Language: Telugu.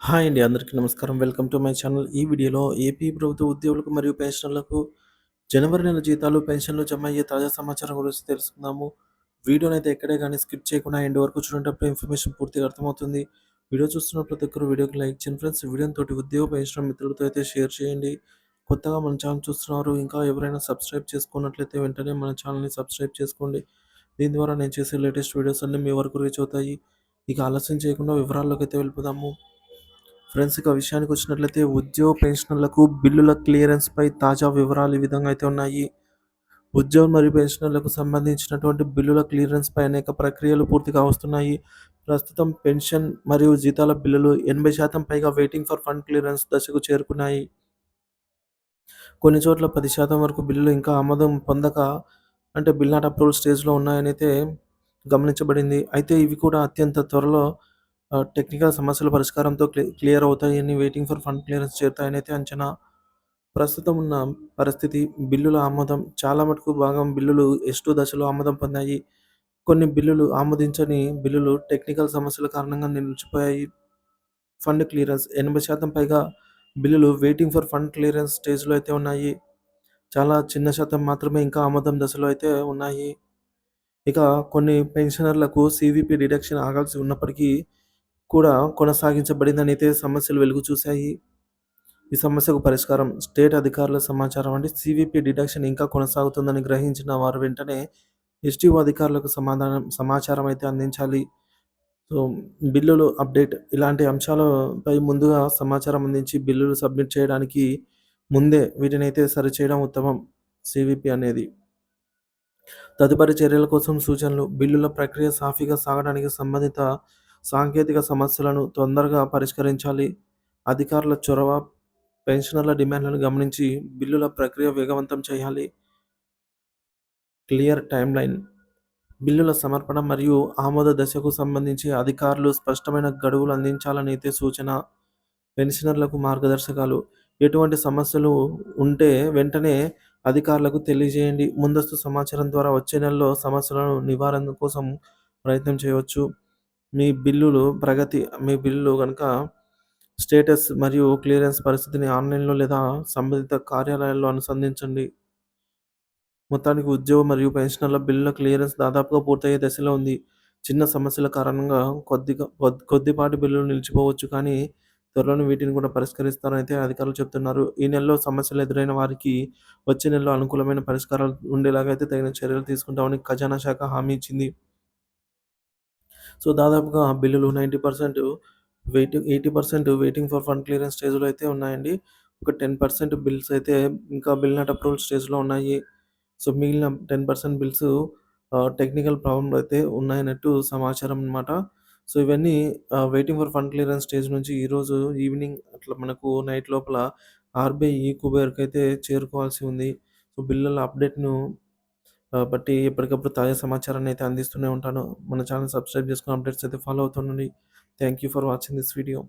హాయ్ అండి. అందరికీ నమస్కారం. Welcome to my channel. ఈ వీడియోలో ఏపీ ప్రభుత్వ ఉద్యోగులకు మరియు పెన్షనర్లకు జనవరి నెల జీతాలు, పెన్షన్‌లు జమ అయ్యే తాజా సమాచారం గురించి తెలుసుకుందాము. వీడియోనైతే ఎక్కడే కానీ స్కిప్ చేయకుండా ఎండ్ వరకు చూడేటప్పుడు ఇన్ఫర్మేషన్ పూర్తిగా అర్థమవుతుంది. వీడియో చూస్తున్న ప్రతి ఒక్కరు వీడియోకి లైక్ చేయండి ఫ్రెండ్స్. వీడియోని తోటి ఉద్యోగ పెన్షన్ మిత్రులతో అయితే షేర్ చేయండి. కొత్తగా మన ఛానల్ చూస్తున్నారు. ఇంకా ఎవరైనా సబ్స్క్రైబ్ చేసుకున్నట్లయితే వెంటనే మన ఛానల్‌ని సబ్స్క్రైబ్ చేసుకోండి. దీని ద్వారా నేను చేసే లేటెస్ట్ వీడియోస్ అన్నీ మీ వరకు రీచ్ అవుతాయి. ఇక ఆలస్యం చేయకుండా వివరాల్లోకైతే వెళ్ళిపోదాము. ఫ్రెండ్స్ ఇక విషయానికి వచ్చినట్లయితే ఉద్యోగ పెన్షనర్లకు బిల్లుల క్లియరెన్స్‌పై తాజా వివరాలు ఈ విధంగా అయితే ఉన్నాయి. ఉద్యోగం మరియు పెన్షనర్లకు సంబంధించినటువంటి బిల్లుల క్లియరెన్స్‌పై అనేక ప్రక్రియలు పూర్తిగా వస్తున్నాయి. ప్రస్తుతం పెన్షన్ మరియు జీతాల బిల్లులు 80% పైగా వెయిటింగ్ ఫర్ ఫండ్ క్లియరెన్స్ దశకు చేరుకున్నాయి. కొన్ని చోట్ల 10% వరకు బిల్లులు ఇంకా ఆమోదం పొందక అంటే బిల్ నాట్ అప్రూవల్ స్టేజ్‌లో ఉన్నాయనైతే గమనించబడింది. అయితే ఇవి కూడా అత్యంత త్వరలో టెక్నికల్ సమస్యల పరిష్కారంతో క్లియర్ అవుతాయని వెయిటింగ్ ఫర్ ఫండ్ క్లియరెన్స్ చేరుతాయనైతే అంచనా. ప్రస్తుతం ఉన్న పరిస్థితి బిల్లుల ఆమోదం చాలా మటుకు భాగం బిల్లులు ఎస్-2 దశలో ఆమోదం పొందాయి. కొన్ని బిల్లులు ఆమోదించని బిల్లులు టెక్నికల్ సమస్యల కారణంగా నిలిచిపోయాయి. ఫండ్ క్లియరెన్స్ 80% పైగా బిల్లులు వెయిటింగ్ ఫర్ ఫండ్ క్లియరెన్స్ స్టేజ్‌లో అయితే ఉన్నాయి. చాలా చిన్న శాతం మాత్రమే ఇంకా ఆమోదం దశలో అయితే ఉన్నాయి. ఇక కొన్ని పెన్షనర్లకు సివిపి డిడక్షన్ ఆగాల్సి ఉన్నప్పటికీ కూడా కొనసాగించబడిందని అయితే సమస్యలు వెలుగు చూశాయి. ఈ సమస్యకు పరిష్కారం స్టేట్ అధికారుల సమాచారం అంటే సివిపి డిడక్షన్ ఇంకా కొనసాగుతుందని గ్రహించిన వారు వెంటనే ఎస్‌టీఓ అధికారులకు సమాధానం సమాచారం అయితే అందించాలి. సో, బిల్లులు అప్డేట్ ఇలాంటి అంశాలపై ముందుగా సమాచారం అందించి బిల్లులు సబ్మిట్ చేయడానికి ముందే వీటినైతే సరిచేయడం ఉత్తమం సివిపి అనేది. తదుపరి చర్యల కోసం సూచనలు బిల్లుల ప్రక్రియ సాఫీగా సాగడానికి సంబంధిత సాంకేతిక సమస్యలను తొందరగా పరిష్కరించాలి. అధికారుల చొరవ పెన్షనర్ల డిమాండ్లను గమనించి బిల్లుల ప్రక్రియ వేగవంతం చేయాలి. క్లియర్ టైం లైన్ బిల్లుల సమర్పణ మరియు ఆమోద దశకు సంబంధించి అధికారులు స్పష్టమైన గడువులు అందించాలనైతే సూచన. పెన్షనర్లకు మార్గదర్శకాలు ఎటువంటి సమస్యలు ఉంటే వెంటనే అధికారులకు తెలియజేయండి. ముందస్తు సమాచారం ద్వారా వచ్చే నెలలో సమస్యలను నివారణ కోసం ప్రయత్నం చేయవచ్చు. మీ బిల్లులు ప్రగతి మీ బిల్లు కనుక స్టేటస్ మరియు క్లియరెన్స్ పరిస్థితిని ఆన్‌లైన్‌లో లేదా సంబంధిత కార్యాలయాల్లో అనుసంధించండి. మొత్తానికి ఉద్యోగ మరియు పెన్షనర్ల బిల్లుల క్లియరెన్స్ దాదాపుగా పూర్తయ్యే దశలో ఉంది. చిన్న సమస్యల కారణంగా కొద్దిగా కొద్దిపాటి బిల్లులు నిలిచిపోవచ్చు కానీ త్వరలోనే వీటిని కూడా పరిష్కరిస్తారని అయితే అధికారులు చెప్తున్నారు. ఈ నెలలో సమస్యలు ఎదురైన వారికి వచ్చే నెలలో అనుకూలమైన పరిష్కారాలు ఉండేలాగా అయితే తగిన చర్యలు తీసుకుంటామని ఖజానా శాఖ హామీ ఇచ్చింది. సో, దాదాపుగా బిల్లులు 90% waiting 80% waiting for fund clearance స్టేజ్‌లో అయితే ఉన్నాయండి. ఒక 10% బిల్స్ అయితే ఇంకా బిల్ నాట్ అప్రూవల్ స్టేజ్‌లో ఉన్నాయి. సో, మిగిలిన 10% బిల్స్ టెక్నికల్ ప్రాబ్లమ్‌లు అయితే ఉన్నాయన్నట్టు సమాచారం అన్నమాట. సో, ఇవన్నీ waiting for fund clearance stage నుంచి ఈరోజు ఈవినింగ్ అట్లా మనకు నైట్ లోపల ఆర్‌బీఐ ఈ అయితే చేరుకోవాల్సి ఉంది. సో, బిల్లుల అప్డేట్‌ను బట్టి ఎప్పటికప్పుడు తాజా సమాచారాన్ని అయితే అందిస్తూనే ఉంటాను. మన ఛానల్ సబ్స్క్రైబ్ చేసుకొని అప్డేట్స్ అయితే follow అవుతుండండి. Thank you for watching this video.